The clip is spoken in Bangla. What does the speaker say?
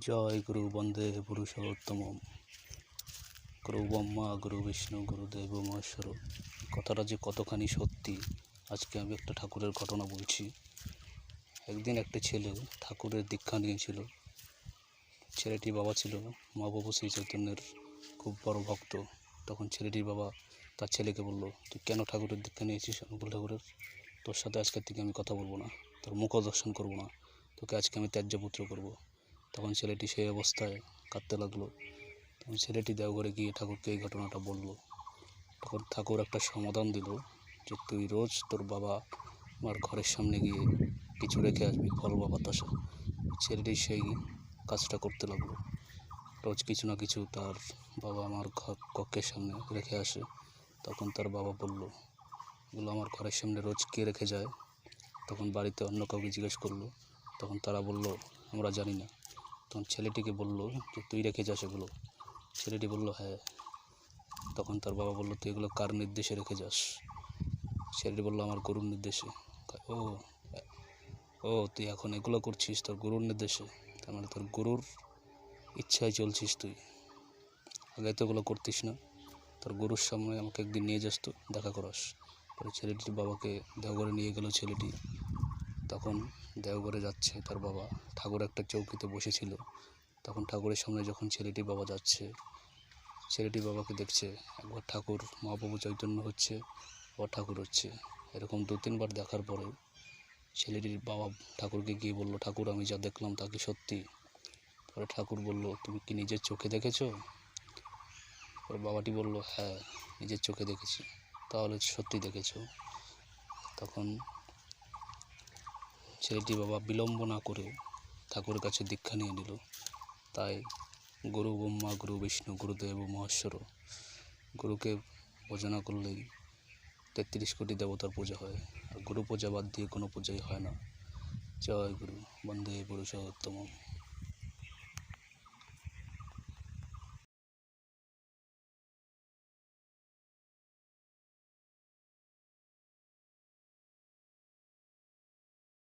জয় গুরু বন্দে পুরুষোত্তম। গুরু ব্রহ্মা, গুরু বিষ্ণু গুরুদেব মহেশ্বর। কথাটা যে কতখানি সত্যি, আজকে আমি একটা ঠাকুরের ঘটনা বলছি। একদিন একটা ছেলে ঠাকুরের দীক্ষা নিয়েছিল। ছেলেটির বাবা ছিল, মা বাবু শ্রী চৈতন্যের খুব বড় ভক্ত। তখন ছেলেটির বাবা তার ছেলেকে বলল, তুই কেন ঠাকুরের দীক্ষা নিয়েছিস অনুকূল ঠাকুরের? তোর সাথে আজকের থেকে আমি কথা বলব না। তোর মুখ দর্শন করব না। তোকে আজকে আমি ত্যায্যপুত্র করব। তখন ছেলেটি সেই অবস্থায় কাঁদতে লাগল। তখন ছেলেটি দেওঘরে গিয়ে ঠাকুরকে এই ঘটনাটা বলল। তখন ঠাকুর একটা সমাধান দিল যে তুই রোজ তোর বাবা আমার ঘরের সামনে গিয়ে কিছু রেখে আসবি, ফল বা বাতাসা। ছেলেটি সেই কাজটা করতে লাগল। রোজ কিছু না কিছু তার বাবা আমার কক্ষের সামনে রেখে আসে। তখন তার বাবা বলল, এগুলো আমার ঘরের সামনে রোজ কে রেখে যায়? তখন বাড়িতে অন্য কাউকে জিজ্ঞেস করল। তখন তারা বলল, আমরা জানি না। তখন ছেলেটিকে বলল যে, তুই রেখে যাস এগুলো। ছেলেটি বলল হ্যাঁ। তখন তার বাবা বলল, তুই এগুলো কার নির্দেশে রেখে যাস? ছেলেটি বলল, আমার গুরুর নির্দেশে। ও ও, তুই এখন এগুলো করছিস তোর গুরুর নির্দেশে? তার মানে তোর গুরুর ইচ্ছায় চলছিস তুই। আগে তো এগুলো করতিস না। তোর গুরুর সামনে আমাকে একদিন নিয়ে যাস তো, দেখা করাস। পরে ছেলেটির বাবাকে দেওঘরে নিয়ে গেল ছেলেটি। তখন দেওঘরে যাচ্ছে তার বাবা। ঠাকুর একটা চৌকিতে বসেছিল। তখন ঠাকুরের সামনে যখন ছেলেটি বাবা যাচ্ছে, ছেলেটি বাবাকে দেখছে, একবার ঠাকুর মহাপ্রভু চৈতন্য হচ্ছে, আবার ঠাকুর হচ্ছে। এরকম দু তিনবার দেখার পরে ছেলেটির বাবা ঠাকুরকে গিয়ে বলল, ঠাকুর, আমি যা দেখলাম তা কি সত্যি? পরে ঠাকুর বলল, তুমি কি নিজের চোখে দেখেছ? পরে বাবাটি বলল হ্যাঁ নিজের চোখে দেখেছি। তাহলে সত্যি দেখেছ। তখন ছেলেটি বাবা বিলম্ব না করে ঠাকুরের কাছে দীক্ষা নিয়ে নিল। তাই গুরু ব্রহ্মা, গুরু বিষ্ণু, গুরুদেব মহেশ্বর গুরুকে পূজনা করলেই তেত্রিশ কোটি দেবতার পূজা হয়। আর গুরু পূজা বাদ দিয়ে কোনো পূজাই হয় না। জয় গুরু। বন্দে পুরুষোত্তম